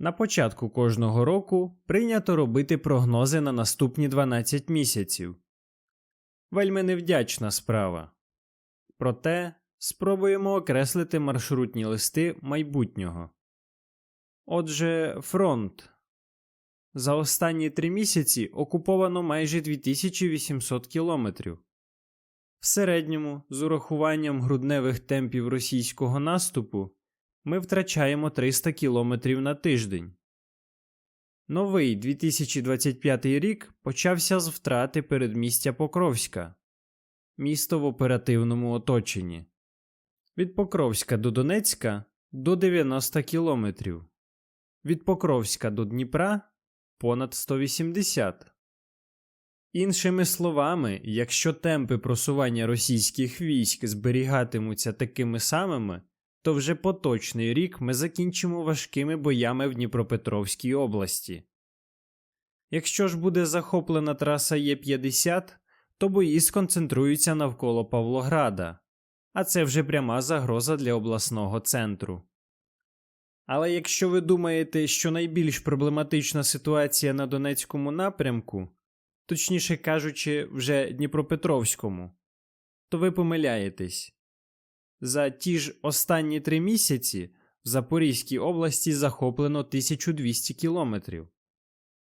На початку кожного року прийнято робити прогнози на наступні 12 місяців. Вельми невдячна справа. Проте спробуємо окреслити маршрутні листи майбутнього. Отже, фронт. За останні три місяці окуповано майже 2800 кілометрів. В середньому, з урахуванням грудневих темпів російського наступу, ми втрачаємо 300 кілометрів на тиждень. Новий 2025 рік почався з втрати передмістя Покровська, місто в оперативному оточенні. Від Покровська до Донецька до 90 кілометрів, від Покровська до Дніпра понад 180. Іншими словами, якщо темпи просування російських військ зберігатимуться такими самими, то вже поточний рік ми закінчимо важкими боями в Дніпропетровській області. Якщо ж буде захоплена траса Є50, то бої сконцентруються навколо Павлограда, а це вже пряма загроза для обласного центру. Але якщо ви думаєте, що найбільш проблематична ситуація на Донецькому напрямку, точніше кажучи, вже Дніпропетровському, то ви помиляєтесь. За ті ж останні три місяці в Запорізькій області захоплено 1200 кілометрів.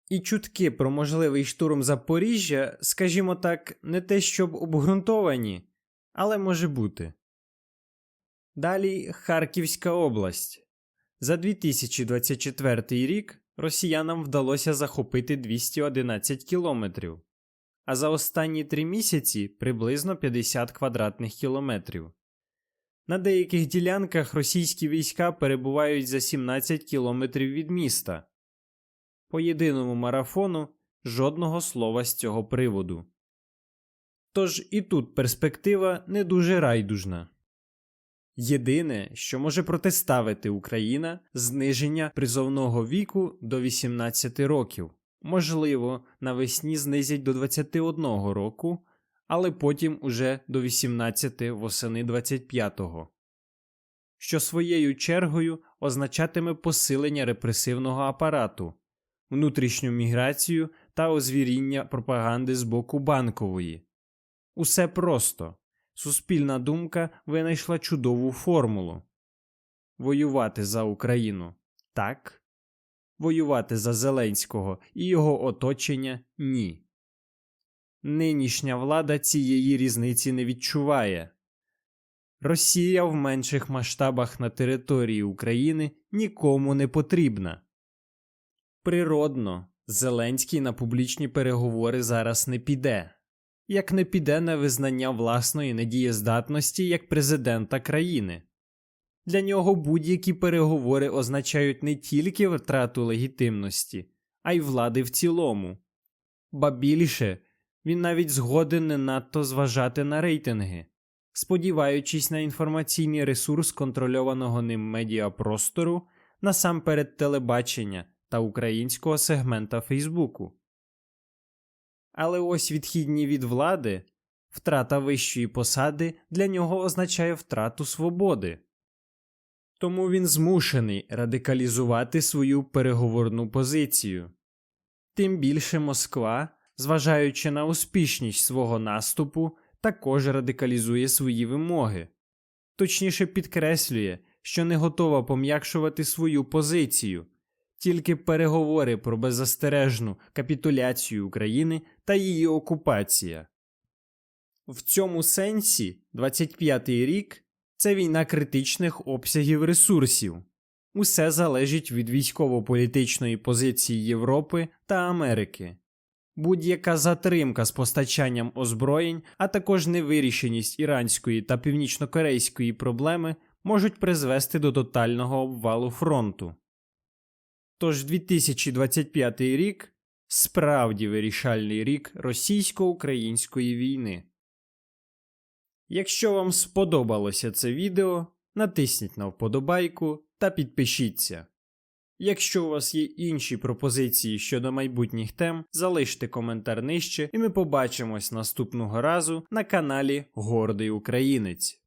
І чутки про можливий штурм Запоріжжя, скажімо так, не те щоб обґрунтовані, але може бути. Далі Харківська область. За 2024 рік росіянам вдалося захопити 211 кілометрів, а за останні три місяці приблизно 50 квадратних кілометрів. На деяких ділянках російські війська перебувають за 17 кілометрів від міста. По єдиному марафону жодного слова з цього приводу. Тож і тут перспектива не дуже райдужна. Єдине, що може протиставити Україна зниження призовного віку до 18 років. Можливо, навесні знизять до 21 року, але потім уже до 18 восени 25-го. Що своєю чергою означатиме посилення репресивного апарату, внутрішню міграцію та озвіріння пропаганди з боку банкової. Усе просто. Суспільна думка винайшла чудову формулу воювати за Україну так, воювати за Зеленського і його оточення ні. Нинішня влада цієї різниці не відчуває. Росія в менших масштабах на території України нікому не потрібна. Природно, Зеленський на публічні переговори зараз не піде як не піде на визнання власної недієздатності як президента країни. Для нього будь-які переговори означають не тільки втрату легітимності, а й влади в цілому. Ба більше він навіть згоден не надто зважати на рейтинги, сподіваючись на інформаційний ресурс контрольованого ним медіапростору насамперед телебачення та українського сегмента Фейсбуку. Але ось відхідні від влади, втрата вищої посади для нього означає втрату свободи. Тому він змушений радикалізувати свою переговорну позицію. Тим більше Москва, зважаючи на успішність свого наступу, також радикалізує свої вимоги, точніше підкреслює, що не готова пом'якшувати свою позицію, тільки переговори про беззастережну капітуляцію України та її окупація. В цьому сенсі 25-й рік це війна критичних обсягів ресурсів. Усе залежить від військово-політичної позиції Європи та Америки. Будь-яка затримка з постачанням озброєнь, а також невирішеність іранської та північнокорейської проблеми можуть призвести до тотального обвалу фронту. Тож 2025 рік справді вирішальний рік російсько-української війни. Якщо вам сподобалося це відео, натисніть на вподобайку та підпишіться. Якщо у вас є інші пропозиції щодо майбутніх тем, залиште коментар нижче, і ми побачимось наступного разу на каналі Гордий Українець.